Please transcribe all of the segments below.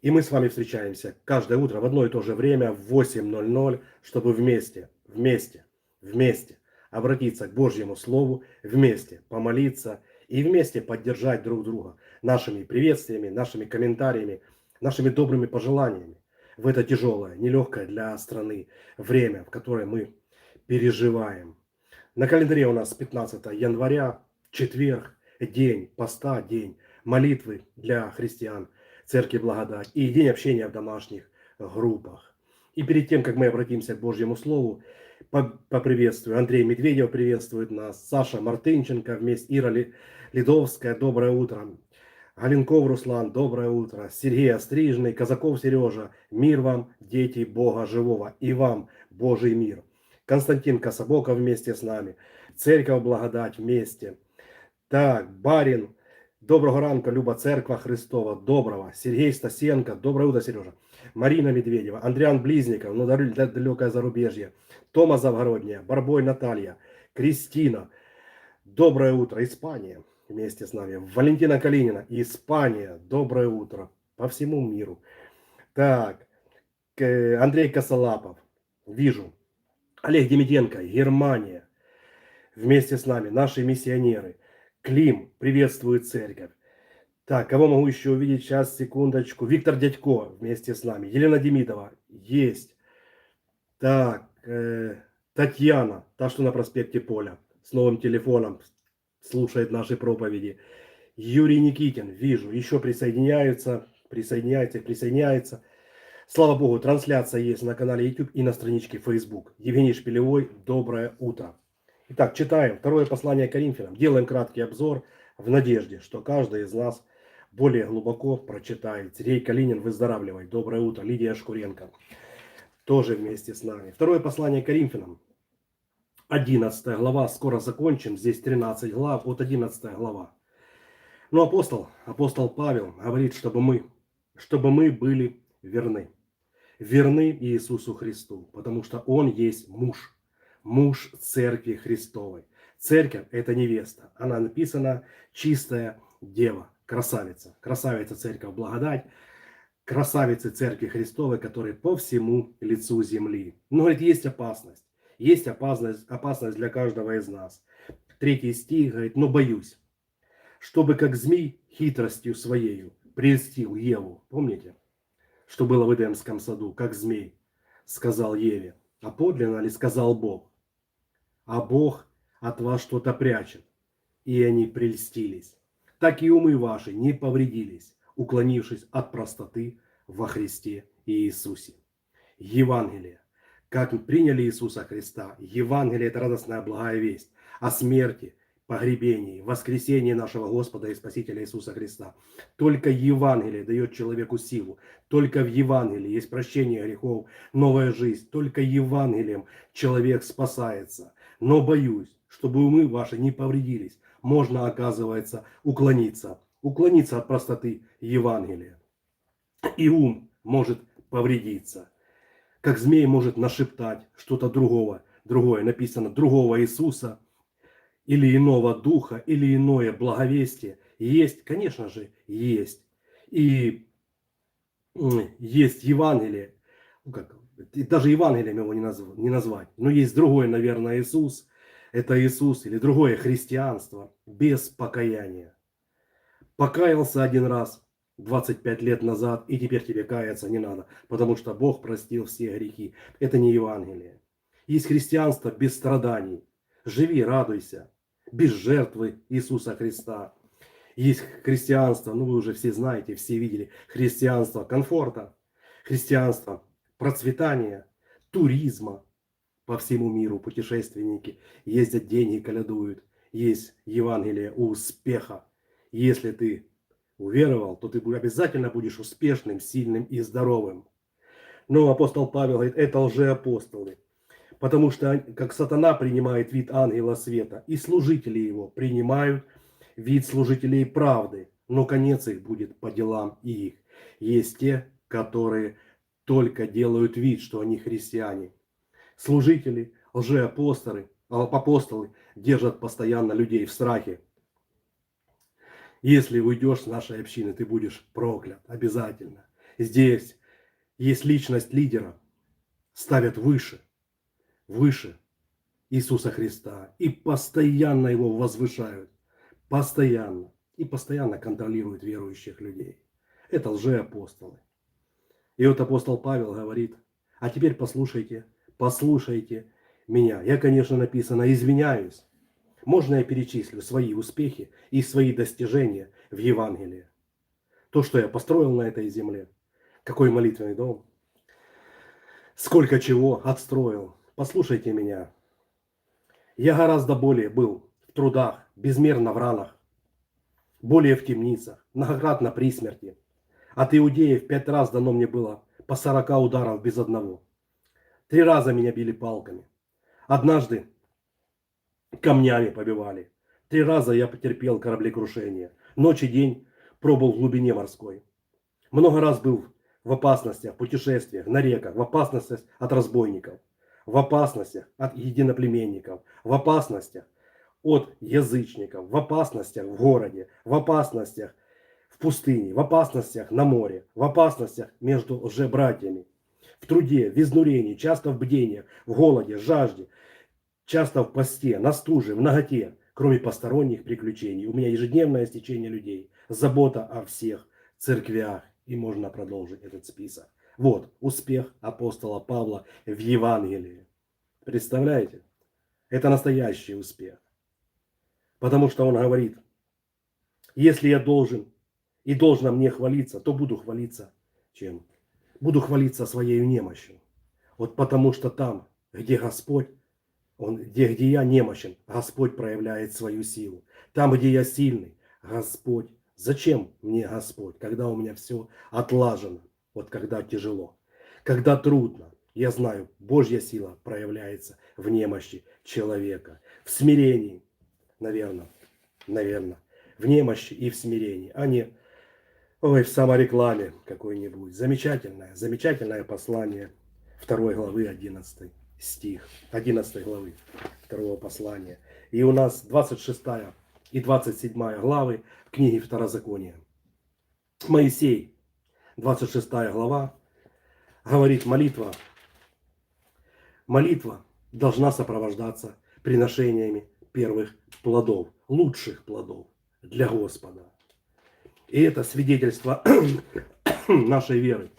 И мы с вами встречаемся каждое утро в одно и то же время в 8.00, чтобы вместе, вместе, вместе обратиться к Божьему Слову, вместе помолиться и вместе поддержать друг друга нашими приветствиями, нашими комментариями, нашими добрыми пожеланиями в это тяжелое, нелегкое для страны время, в которое мы переживаем. На календаре у нас 15 января, четверг, день поста, день молитвы для христиан, церкви благодать и день общения в домашних группах. И перед тем, как мы обратимся к Божьему Слову, поприветствую. Андрей Медведев приветствует нас, Саша Мартынченко, вместе Ира Лидовская, доброе утро. Галенков Руслан, доброе утро. Сергей Острижный, Казаков Сережа, мир вам, дети Бога Живого, и вам Божий мир. Константин Кособоков вместе с нами, Церковь Благодать вместе. Так, Барин, доброго ранку, Люба Церква Христова, доброго. Сергей Стасенко, доброе утро, Сережа. Марина Медведева, Андриан Близников, ну далекое зарубежье. Тома Завгородняя, Барбой Наталья, Кристина, доброе утро, Испания вместе с нами. Валентина Калинина, Испания, доброе утро по всему миру. Так, Андрей Косолапов, вижу. Олег Демиденко, Германия, вместе с нами, наши миссионеры. Клим, приветствует церковь. Так, кого могу еще увидеть? Сейчас, секундочку. Виктор Дядько вместе с нами. Елена Демидова, есть. Так, э, Татьяна, та, что на проспекте Поля, с новым телефоном, слушает наши проповеди. Юрий Никитин, вижу, еще присоединяются, присоединяется, присоединяется. Слава Богу, трансляция есть на канале YouTube и на страничке Facebook. Евгений Шпилевой, доброе утро. Итак, читаем второе послание Коринфянам. Делаем краткий обзор в надежде, что каждый из нас более глубоко прочитает. Сергей Калинин, выздоравливай. Доброе утро. Лидия Шкуренко тоже вместе с нами. Второе послание Коринфянам. 11 глава, скоро закончим, здесь 13 глав, вот 11 глава. Но апостол, апостол Павел говорит, чтобы мы, чтобы мы были верны. Верны Иисусу Христу, потому что Он есть муж, муж Церкви Христовой. Церковь – это невеста. Она написана чистая дева, красавица. Красавица Церковь Благодать, красавицы Церкви Христовой, которые по всему лицу земли. Но, говорит, есть опасность есть опасность, опасность для каждого из нас. Третий стих говорит, но боюсь, чтобы как змей хитростью своею прельстил Еву. Помните, что было в Эдемском саду, как змей сказал Еве. А подлинно ли сказал Бог? А Бог от вас что-то прячет. И они прельстились. Так и умы ваши не повредились, уклонившись от простоты во Христе Иисусе. Евангелие как приняли Иисуса Христа. Евангелие – это радостная благая весть о смерти, погребении, воскресении нашего Господа и Спасителя Иисуса Христа. Только Евангелие дает человеку силу. Только в Евангелии есть прощение грехов, новая жизнь. Только Евангелием человек спасается. Но боюсь, чтобы умы ваши не повредились. Можно, оказывается, уклониться. Уклониться от простоты Евангелия. И ум может повредиться как змей может нашептать что-то другого, другое написано, другого Иисуса, или иного духа, или иное благовестие. Есть, конечно же, есть. И есть Евангелие, ну как, даже Евангелием его не, назв, не назвать, но есть другой, наверное, Иисус, это Иисус или другое христианство без покаяния. Покаялся один раз, 25 лет назад, и теперь тебе каяться не надо, потому что Бог простил все грехи. Это не Евангелие. Есть христианство без страданий. Живи, радуйся. Без жертвы Иисуса Христа. Есть христианство, ну вы уже все знаете, все видели, христианство комфорта, христианство процветания, туризма по всему миру. Путешественники ездят, деньги колядуют. Есть Евангелие успеха. Если ты уверовал, то ты обязательно будешь успешным, сильным и здоровым. Но апостол Павел говорит, это лжеапостолы. Потому что как сатана принимает вид ангела света, и служители его принимают вид служителей правды, но конец их будет по делам их. Есть те, которые только делают вид, что они христиане. Служители, лжеапостолы, апостолы держат постоянно людей в страхе, если уйдешь с нашей общины, ты будешь проклят, обязательно. Здесь есть личность лидера, ставят выше, выше Иисуса Христа и постоянно его возвышают, постоянно и постоянно контролируют верующих людей. Это лжеапостолы. И вот апостол Павел говорит, а теперь послушайте, послушайте меня. Я, конечно, написано, извиняюсь. Можно я перечислю свои успехи и свои достижения в Евангелии? То, что я построил на этой земле. Какой молитвенный дом. Сколько чего отстроил. Послушайте меня. Я гораздо более был в трудах, безмерно в ранах, более в темницах, многократно при смерти. От иудеев пять раз дано мне было по сорока ударов без одного. Три раза меня били палками. Однажды камнями побивали. Три раза я потерпел кораблекрушение. Ночь и день пробыл в глубине морской. Много раз был в опасностях, путешествиях, на реках, в опасностях от разбойников, в опасностях от единоплеменников, в опасностях от язычников, в опасностях в городе, в опасностях в пустыне, в опасностях на море, в опасностях между лжебратьями, в труде, в изнурении, часто в бдениях, в голоде, жажде, часто в посте, на стуже, в ноготе, кроме посторонних приключений. У меня ежедневное стечение людей, забота о всех церквях, и можно продолжить этот список. Вот успех апостола Павла в Евангелии. Представляете? Это настоящий успех. Потому что он говорит, если я должен и должна мне хвалиться, то буду хвалиться чем? Буду хвалиться своей немощью. Вот потому что там, где Господь, он, где, где я немощен, Господь проявляет свою силу. Там, где я сильный, Господь. Зачем мне Господь, когда у меня все отлажено, вот когда тяжело, когда трудно. Я знаю, Божья сила проявляется в немощи человека, в смирении, наверное, наверное, в немощи и в смирении, а не ой, в саморекламе какой-нибудь. Замечательное, замечательное послание второй главы 11 стих, 11 главы второго послания. И у нас 26 и 27 главы книги Второзакония. Моисей, 26 глава, говорит молитва. Молитва должна сопровождаться приношениями первых плодов, лучших плодов для Господа. И это свидетельство нашей веры.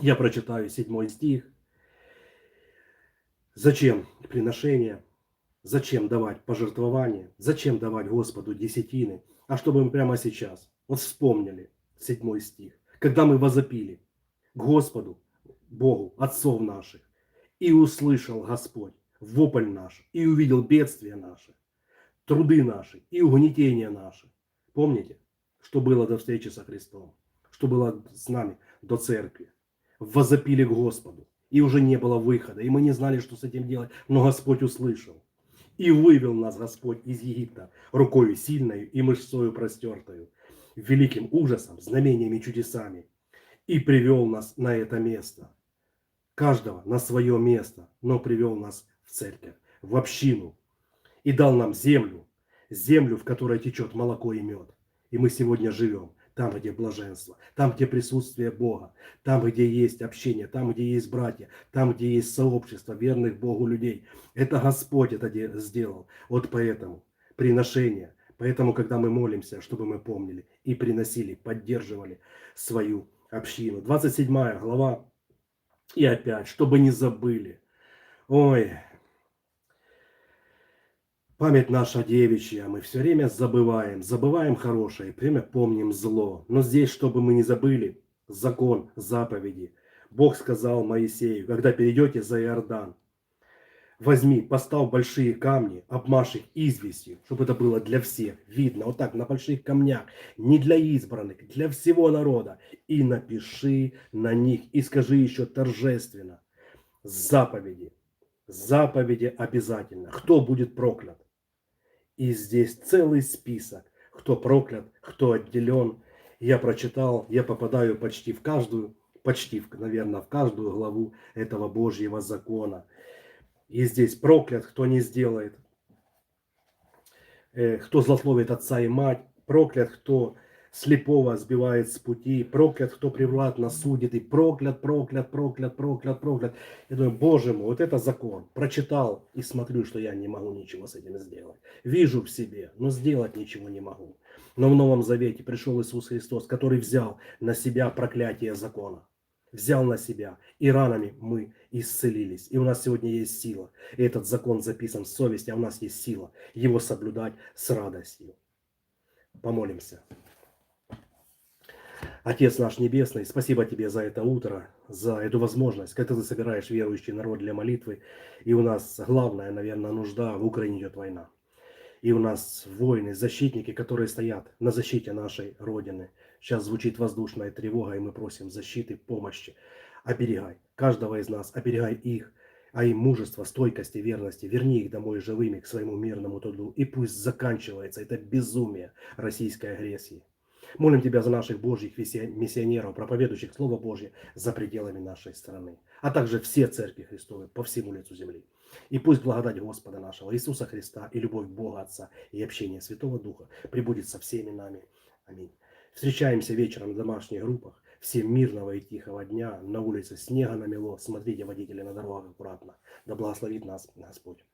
Я прочитаю седьмой стих. Зачем приношение? Зачем давать пожертвования? Зачем давать Господу десятины? А чтобы мы прямо сейчас вот вспомнили седьмой стих. Когда мы возопили к Господу, Богу, отцов наших, и услышал Господь вопль наш, и увидел бедствия наши, труды наши и угнетения наши. Помните, что было до встречи со Христом, что было с нами до церкви. Возопили к Господу, и уже не было выхода, и мы не знали, что с этим делать, но Господь услышал. И вывел нас Господь из Египта рукою сильною и мышцою простертою, великим ужасом, знамениями чудесами, и привел нас на это место. Каждого на свое место, но привел нас в церковь, в общину, и дал нам землю, землю, в которой течет молоко и мед. И мы сегодня живем там, где блаженство, там, где присутствие Бога, там, где есть общение, там, где есть братья, там, где есть сообщество верных Богу людей. Это Господь это сделал. Вот поэтому приношение, поэтому, когда мы молимся, чтобы мы помнили и приносили, поддерживали свою общину. 27 глава. И опять, чтобы не забыли. Ой, Память наша девичья, мы все время забываем, забываем хорошее, время помним зло. Но здесь, чтобы мы не забыли, закон, заповеди. Бог сказал Моисею, когда перейдете за Иордан, возьми, поставь большие камни, обмажь их известью, чтобы это было для всех, видно, вот так, на больших камнях, не для избранных, для всего народа. И напиши на них, и скажи еще торжественно, заповеди, заповеди обязательно. Кто будет проклят? И здесь целый список, кто проклят, кто отделен. Я прочитал, я попадаю почти в каждую, почти, наверное, в каждую главу этого Божьего закона. И здесь проклят, кто не сделает, э, кто злословит отца и мать, проклят, кто слепого сбивает с пути, проклят, кто превратно судит, и проклят, проклят, проклят, проклят, проклят. Я думаю, боже мой, вот это закон. Прочитал и смотрю, что я не могу ничего с этим сделать. Вижу в себе, но сделать ничего не могу. Но в Новом Завете пришел Иисус Христос, который взял на себя проклятие закона. Взял на себя, и ранами мы исцелились. И у нас сегодня есть сила. И этот закон записан в совести, а у нас есть сила его соблюдать с радостью. Помолимся. Отец наш Небесный, спасибо Тебе за это утро, за эту возможность, когда Ты собираешь верующий народ для молитвы. И у нас главная, наверное, нужда, в Украине идет война. И у нас воины, защитники, которые стоят на защите нашей Родины. Сейчас звучит воздушная тревога, и мы просим защиты, помощи. Оберегай каждого из нас, оберегай их, а им мужество, стойкости, верности. Верни их домой живыми к своему мирному труду. И пусть заканчивается это безумие российской агрессии. Молим Тебя за наших Божьих миссионеров, проповедующих Слово Божье за пределами нашей страны, а также все церкви Христовы по всему лицу земли. И пусть благодать Господа нашего Иисуса Христа и любовь Бога Отца и общение Святого Духа пребудет со всеми нами. Аминь. Встречаемся вечером в домашних группах. Всем мирного и тихого дня. На улице снега намело. Смотрите, водители, на дорогах аккуратно. Да благословит нас Господь.